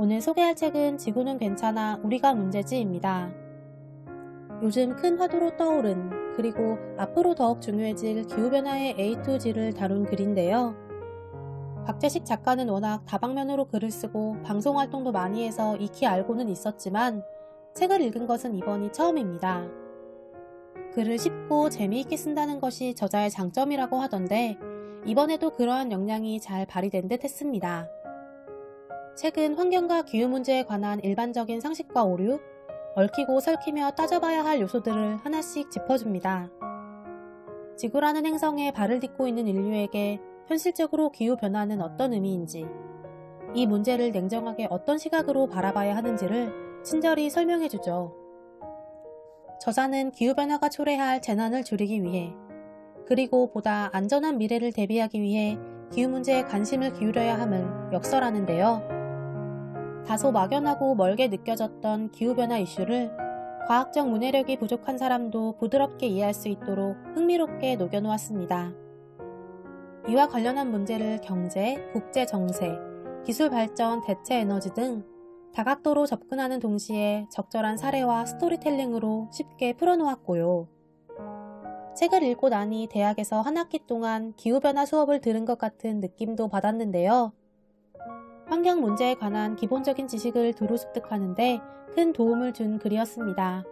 오늘 소개할 책은 지구는 괜찮아 우리가 문제지입니다. 요즘 큰 화두로 떠오른 그리고 앞으로 더욱 중요해질 기후변화의 A to G를 다룬 글인데요. 박재식 작가는 워낙 다방면으로 글을 쓰고 방송 활동도 많이 해서 익히 알고는 있었지만 책을 읽은 것은 이번이 처음입니다. 글을 쉽고 재미있게 쓴다는 것이 저자의 장점이라고 하던데 이번에도 그러한 역량이 잘 발휘된 듯 했습니다. 책은 환경과 기후 문제에 관한 일반적인 상식과 오류, 얽히고 설키며 따져봐야 할 요소들을 하나씩 짚어줍니다. 지구라는 행성에 발을 딛고 있는 인류에게 현실적으로 기후 변화는 어떤 의미인지, 이 문제를 냉정하게 어떤 시각으로 바라봐야 하는지를 친절히 설명해주죠. 저자는 기후변화가 초래할 재난을 줄이기 위해, 그리고 보다 안전한 미래를 대비하기 위해 기후 문제에 관심을 기울여야 함을 역설하는데요. 다소 막연하고 멀게 느껴졌던 기후변화 이슈를 과학적 문해력이 부족한 사람도 부드럽게 이해할 수 있도록 흥미롭게 녹여놓았습니다. 이와 관련한 문제를 경제, 국제 정세, 기술 발전, 대체 에너지 등 다각도로 접근하는 동시에 적절한 사례와 스토리텔링으로 쉽게 풀어놓았고요. 책을 읽고 나니 대학에서 한 학기 동안 기후변화 수업을 들은 것 같은 느낌도 받았는데요. 환경 문제에 관한 기본적인 지식을 두루 습득하는데 큰 도움을 준 글이었습니다.